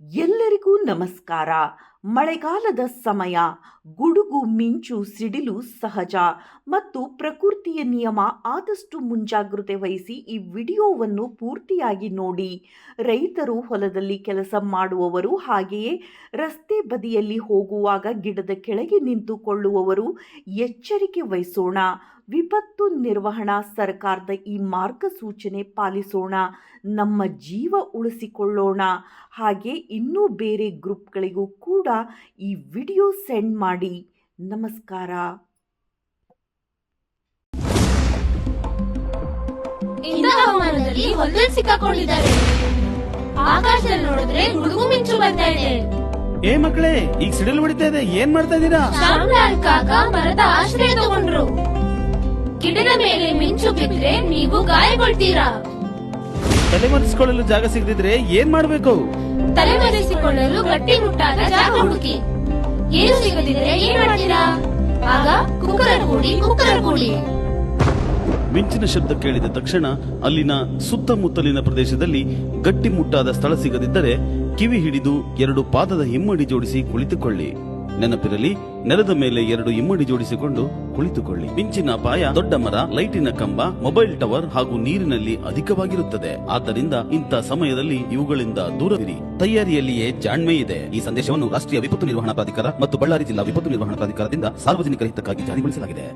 ಎಲ್ಲರಿಗೂ ನಮಸ್ಕಾರ. ಮಳೆಗಾಲದ ಸಮಯ, ಗುಡುಗು, ಮಿಂಚು, ಸಿಡಿಲು ಸಹಜ ಮತ್ತು ಪ್ರಕೃತಿಯ ನಿಯಮ ಆದಷ್ಟು ಮುಂಜಾಗ್ರತೆ ವಹಿಸಿ ಈ ವಿಡಿಯೋವನ್ನು ಪೂರ್ತಿಯಾಗಿ ನೋಡಿ. ರೈತರು ಹೊಲದಲ್ಲಿ ಕೆಲಸ ಮಾಡುವವರು ಹಾಗೆಯೇ ರಸ್ತೆ ಬದಿಯಲ್ಲಿ ಹೋಗುವಾಗ ಗಿಡದ ಕೆಳಗೆ ನಿಂತುಕೊಳ್ಳುವವರು ಎಚ್ಚರಿಕೆ ವಹಿಸೋಣ. ವಿಪತ್ತು ನಿರ್ವಹಣಾ ಸರ್ಕಾರದ ಈ ಮಾರ್ಗಸೂಚನೆ ಪಾಲಿಸೋಣ. ನಮ್ಮ ಜೀವ ಉಳಿಸಿಕೊಳ್ಳೋಣ. ಹಾಗೆ ಇನ್ನೂ ಬೇರೆ ಗ್ರೂಪ್ಗಳಿಗೂ ಕೂಡ ಈ ವಿಡಿಯೋ ಸೆಂಡ್ ಮಾಡಿ. ನಮಸ್ಕಾರ. ಇಂಥ ಹವಾಮಾನದಲ್ಲಿ ಹೊಲದಲ್ಲಿ ಸಿಕ್ಕಾಕೊಂಡಿದ್ದಾರೆ. ಆಕಾಶದಲ್ಲಿ ನೋಡಿದ್ರೆ ಗುಡುಗು ಮಿಂಚು ಬರ್ತಾ ಇದೆ. ಏ ಮಕ್ಕಳೇ ಈಗ ಸಿಡಿಲು ಹೊಡಿತಾ ಇದೆ ಏನ್ ಮಾಡ್ತಾ ಇದ್ದೀರಾ? ಕಾಕ ಮರದ ಆಶ್ರಯ ತಗೊಂಡ್ರು. ಗಿಡದ ಮೇಲೆ ಮಿಂಚು ಬಿದ್ರೆ ನೀವು ಗಾಯಗೊಳ್ತೀರಾ. ತಲೆಮರೆಸಿಕೊಳ್ಳಲು ಜಾಗ ಸಿಗದಿದ್ರೆ ಏನ್ ಮಾಡ್ಬೇಕು? ತಲೆಮರೆಸಿಕೊಳ್ಳಲು ಗಟ್ಟಿ ಮುಟ್ಟಾದ ಜಾಗ ಹುಡುಕಿ ಏನು ಸಿಗದಿದ್ರೆ ಏನ್ ಮಾಡ್ತೀರಾ? ಆಗ ಕುಕ್ಕರ ಕೂಡಿ ಕುಕ್ಕರ ಕೂಡಿ ಮಿಂಚಿನ ಶಬ್ದ ಕೇಳಿದ ತಕ್ಷಣ ಅಲ್ಲಿನ ಸುತ್ತಮುತ್ತಲಿನ ಪ್ರದೇಶದಲ್ಲಿ ಗಟ್ಟಿಮುಟ್ಟಾದ ಸ್ಥಳ ಸಿಗದಿದ್ದರೆ ಕಿವಿ ಹಿಡಿದು ಎರಡು ಪಾದದ ಹಿಮ್ಮಡಿ ಜೋಡಿಸಿ ಕುಳಿತುಕೊಳ್ಳಿ. ನೆನಪಿರಲಿ, ನೆಲದ ಮೇಲೆ ಎರಡು ಇಮ್ಮಡಿ ಜೋಡಿಸಿಕೊಂಡು ಕುಳಿತುಕೊಳ್ಳಿ. ಮಿಂಚಿನ ಅಪಾಯ ದೊಡ್ಡ ಮರ, ಲೈಟಿನ ಕಂಬ, ಮೊಬೈಲ್ ಟವರ್ ಹಾಗೂ ನೀರಿನಲ್ಲಿ ಅಧಿಕವಾಗಿರುತ್ತದೆ. ಆದ್ದರಿಂದ ಇಂಥ ಸಮಯದಲ್ಲಿ ಇವುಗಳಿಂದ ದೂರವಿರಿ. ತಯಾರಿಯಲ್ಲಿಯೇ ಜಾಣ್ಮೆ ಇದೆ. ಈ ಸಂದೇಶವನ್ನು ರಾಷ್ಟ್ರೀಯ ವಿಪತ್ತು ನಿರ್ವಹಣಾ ಪ್ರಾಧಿಕಾರ ಮತ್ತು ಬಳ್ಳಾರಿ ಜಿಲ್ಲಾ ವಿಪತ್ತು ನಿರ್ವಹಣಾ ಪ್ರಾಧಿಕಾರದಿಂದ ಸಾರ್ವಜನಿಕ ಹಿತಕ್ಕಾಗಿ ಜಾರಿಗೊಳಿಸಲಾಗಿದೆ.